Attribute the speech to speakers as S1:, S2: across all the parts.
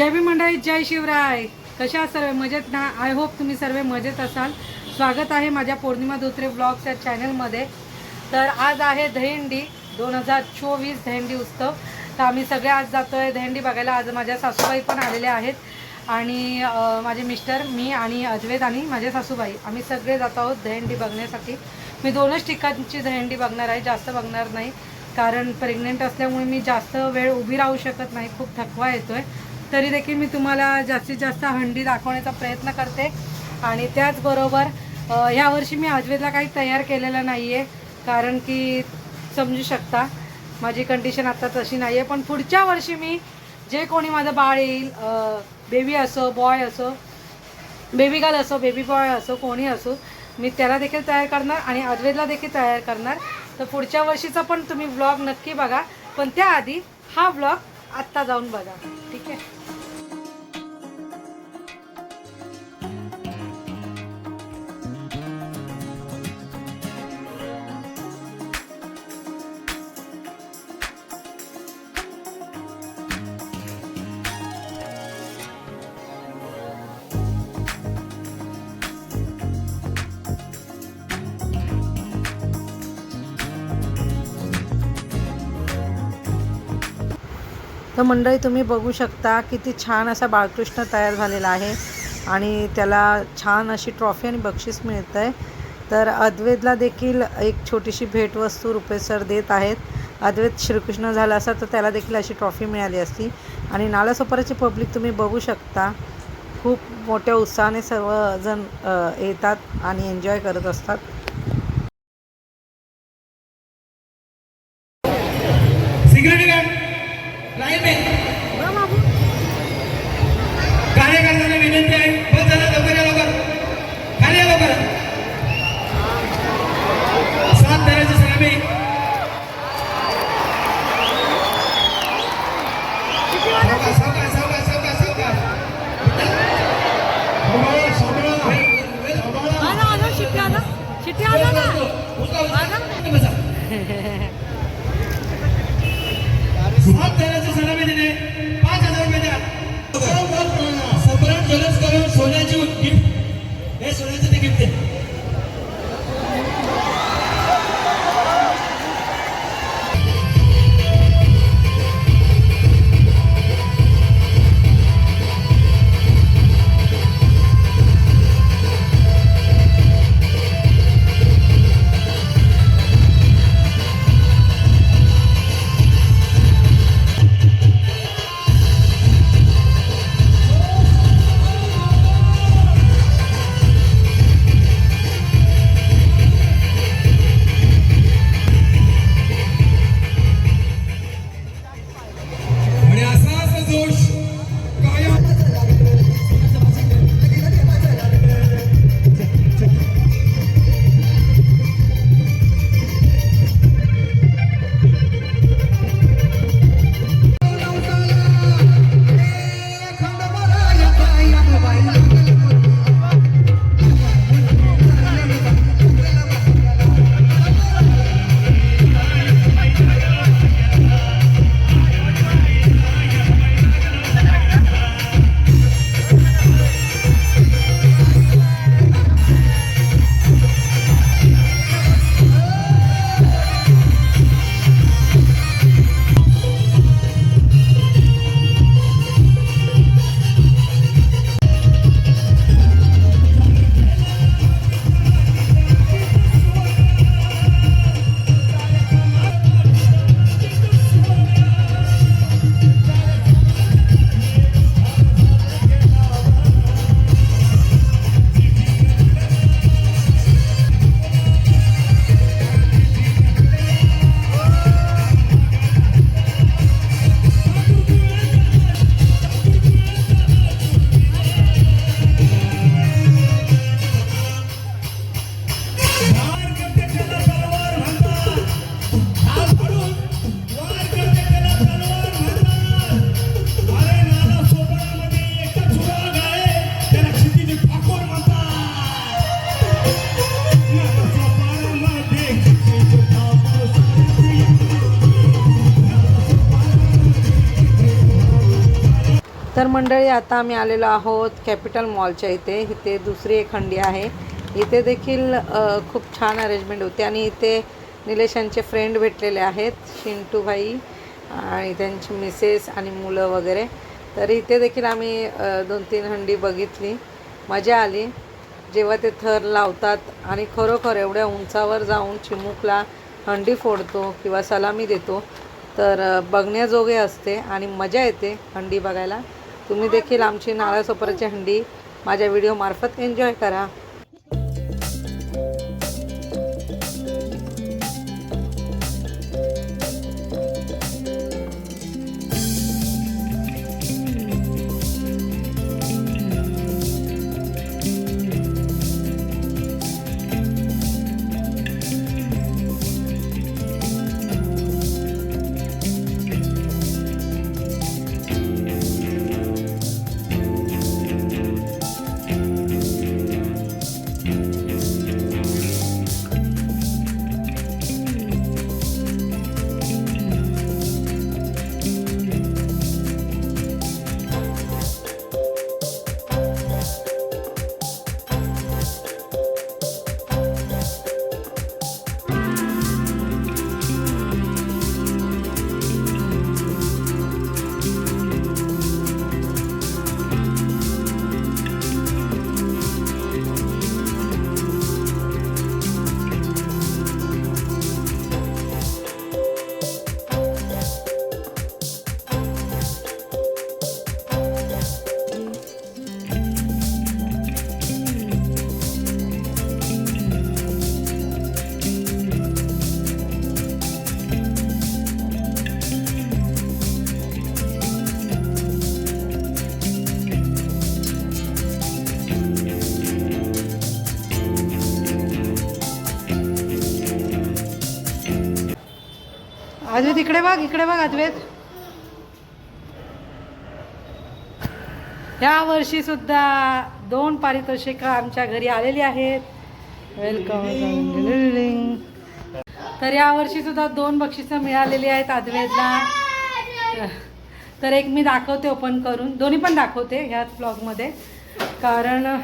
S1: जय भी मंडळी जय शिवराय. कशा सर्व? मजेत ना? आय होप तुम्ही सर्व मजेत असाल. स्वागत आहे माझ्या पौर्णिमा धोत्रे ब्लॉग्स या चॅनलमध्ये तर आज आहे दहेंडी दोन हजार चोवीस दहेंडी उत्सव. तर आम्ही सगळे आज जातो आहे दहीहंडी बघायला. आज माझ्या सासूबाई पण आलेल्या आहेत. आणि माझे मिस्टर मी आणि अद्वैत आणि माझे सासूबाई. आम्ही सगळे जात आहोत दहेंडी बघण्यासाठी. मी दोनच ठिकाणची दहेंडी बघणार आहे. जास्त बघणार नाही. कारण प्रेग्नेंट असल्यामुळे मी जास्त वेळ उभी राहू शकत नाही. खूप थकवा येतो आहे तरी देखील मी तुम्हाला जास्तीत जास्त हंडी दाखवण्याचा प्रयत्न करते. आणि त्याचबरोबर ह्यावर्षी मी अद्वैतला काही तयार केलेलं नाही आहे कारण की समजू शकता माझी कंडिशन आता तशी नाही आहे पण पुढच्या वर्षी मी जे कोणी माझं बाळ येईल बेबी असो बॉय असो बेबी गर्ल असो बेबी बॉय असो कोणी असो मी त्याला देखील तयार करणार आणि अद्वैतला देखील तयार करणार. तर पुढच्या वर्षीचा पण तुम्ही ब्लॉग नक्की बघा. पण त्याआधी हा ब्लॉग आत्ता जाऊन बघा. ठीक आहे? तर मंडळी तुम्ही बघू शकता किती छान असा बाळकृष्ण तयार झालेला आहे आणि त्याला छान अशी ट्रॉफी आणि बक्षीस मिळतं आहे तर अद्वैतला देखील एक छोटीशी भेटवस्तू रुपे सर देत आहेत. अद्वैत श्रीकृष्ण झाला असा तर त्याला देखील अशी ट्रॉफी मिळाली असती. आणि नालासोपाराची पब्लिक तुम्ही बघू शकता. खूप मोठ्या उत्साहाने सर्वजण येतात आणि एन्जॉय करत असतात.
S2: Só
S1: तर मंडळी आता आम्ही आलेलो आहोत कॅपिटल मॉलच्या इथे. इथे दुसरी एक हंडी आहे. इथे देखील खूप छान अरेंजमेंट होते आणि इथे निलेशांचे फ्रेंड भेटलेले आहेत शिंटूभाई आणि त्यांची मिसेस आणि मुलं वगैरे. तर इथे देखील आम्ही दोन तीन हंडी बघितली. मजा आली. जेव्हा ते थर लावतात आणि खरोखर एवढ्या उंचावर जाऊन चिमुकला हंडी फोडतो किंवा सलामी देतो तर बघण्याजोगे असते आणि मजा येते हंडी बघायला. तुम्ही देखील आमची नारळ सोपराची हंडी माझ्या व्हिडिओमार्फत एन्जॉय करा. अद्वैत इकडे बघ इकडे बघ अद्वैत. या वर्षी सुद्धा दोन पारितोषिकं आमच्या घरी आलेली आहेत. वेलकम तर या वर्षी सुद्धा दोन बक्षिसं मिळालेली आहेत अद्वैतला. तर एक मी दाखवते ओपन करून. दोन्ही पण दाखवते ह्याच ब्लॉगमध्ये. कारण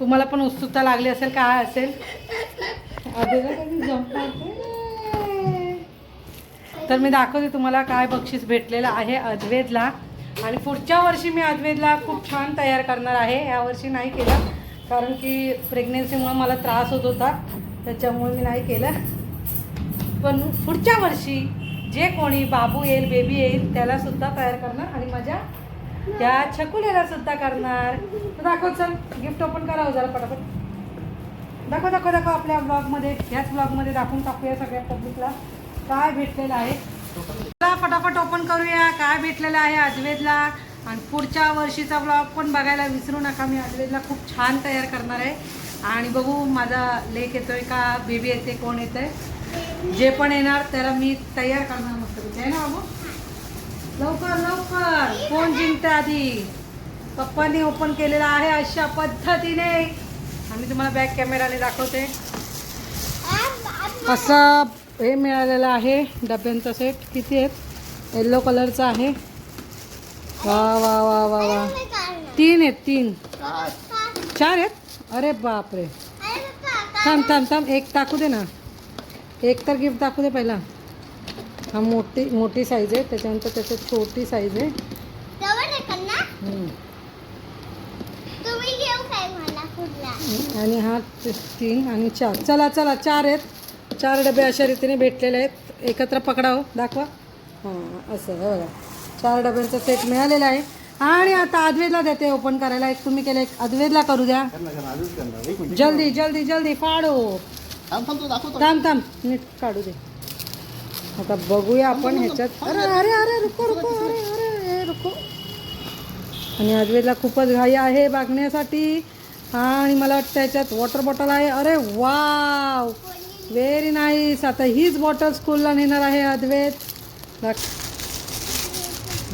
S1: तुम्हाला पण उत्सुकता लागली असेल काय असेल? अद्वैतला कधी? तर मी दाखवते तुम्हाला काय बक्षीस भेटलेलं आहे अद्वेदला आणि पुढच्या वर्षी मी अद्वेदला खूप छान तयार करणार आहे. यावर्षी नाही केलं कारण की प्रेग्नेन्सीमुळे मला त्रास होत होता. त्याच्यामुळे मी नाही केलं. पण पुढच्या वर्षी जे कोणी बाबू येईल बेबी येईल त्याला सुद्धा तयार करणार आणि माझ्या त्या छकुलेला सुद्धा करणार. तर दाखव चल गिफ्ट ओपन करावं जरा पटापट. दाखव दाखव दाखव आपल्या ब्लॉगमध्ये ह्याच ब्लॉगमध्ये दाखवून टाकूया सगळ्या पब्लिकला काय भेटलेलं आहे? चला फटाफट ओपन करूया. काय भेटलेलं आहे अद्वैतला आणि पुढच्या वर्षीचा ब्लॉग पण बघायला विसरू नका. मी अद्वैतला खूप छान तयार करणार आहे. आणि बघू माझा लेख येतोय का? बेबी येते कोण येतंय? जे पण येणार त्याला मी तयार करणार मस्त आहे ना बाबू? लवकर लवकर. कोण जिंकते आधी? पप्पांनी ओपन केलेला आहे अशा पद्धतीने. आम्ही तुम्हाला बॅक कॅमेराने दाखवते. असं हे मिळालेलं आहे डब्यांचा सेट किती आहेत? येल्लो कलरचा आहे. वा वा वा वा वा. तीन आहेत तीन. चार आहेत? अरे बापरे. थांब थांब थांब. एक टाकू दे ना. एक तर गिफ्ट दाखवू दे पहिला. हा मोठी मोठी साईज आहे. त्याच्यानंतर त्याच्यात छोटी साईज आहे. आणि हा तीन आणि चार. चला चला चार आहेत. चार डबे अशा रीतीने भेटलेले आहेत. एकत्र पकडावं. दाखवा. हां असं हे बघा. चार डब्यांचा सेट मिळालेला आहे. आणि आता अद्वैतला देते ओपन करायला. एक तुम्ही केलं एक अद्वैतला करू द्या. जल्दी जल्दी जल्दी फाडो. थांब थांब नीट काढू दे. आता बघूया आपण ह्याच्यात. अरे अरे अरे रुको रुको अरे अरे रुको. आणि अद्वैतला खूपच घाई आहे बघण्यासाठी. आणि मला वाटतं याच्यात वॉटर बॉटल आहे. अरे वाव व्हेरी नाईस आता हीच बॉटल स्कूलला नेणार आहे अद्वैत.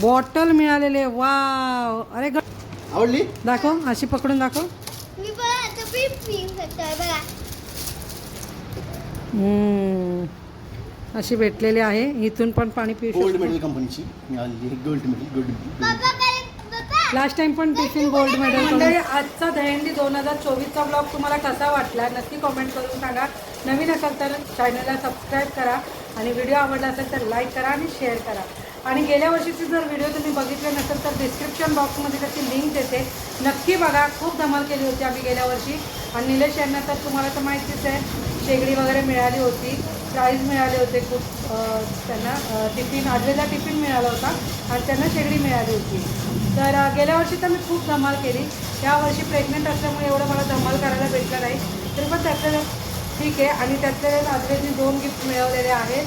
S1: बॉटल मिळालेले. वाव अरे ग
S2: आवडली?
S1: दाखव. अशी पकडून दाखव.
S3: मी बघा.
S1: अशी भेटलेली आहे. इथून पण पाणी पिऊ
S4: गोल्ड मेडल कंपनीची gold medal gold
S1: last time पण टिफिन गोल्ड मेडल आजचा दहीहंडी दोन हजार चोवीसचा ब्लॉग तुम्हाला कसा वाटला? नक्की कॉमेंट करून सांगा. नवीन असाल तर चॅनलला सबस्क्राईब करा आणि व्हिडिओ आवडला असेल तर लाईक करा आणि शेअर करा. आणि गेल्या वर्षीचे जर व्हिडिओ तुम्ही बघितले नसेल तर डिस्क्रिप्शन बॉक्समध्ये त्याची लिंक देते. नक्की बघा खूप धमाल केली होती आम्ही गेल्या वर्षी. आणि निलेश यांना तर तुम्हाला तर माहितीच आहे शेगडी वगैरे मिळाली होती प्राईज मिळाले होते खूप त्यांना टिफिन आजलेला टिफिन मिळाला होता आणि त्यांना शेगडी मिळाली होती. तर गेल्या वर्षी तर मी खूप धमाल केली. यावर्षी प्रेग्नंट प्रेग्नेंट असल्यामुळे एवढं मला धमाल करायला भेटलं नाही. तरी पण त्याचं ठीक आहे. आणि त्यातले आजलेचे दोन गिफ्ट मिळवलेले आहेत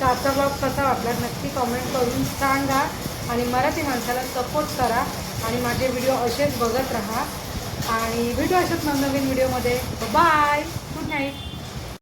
S1: तर आजचा ब्लॉग कसा वाटला नक्की कॉमेंट करून सांगा. आणि मराठी माणसाला सपोर्ट करा. आणि माझे व्हिडिओ असेच बघत राहा. आणि भेटू अशाच नवनवीन व्हिडिओमध्ये बाय गुड नाईट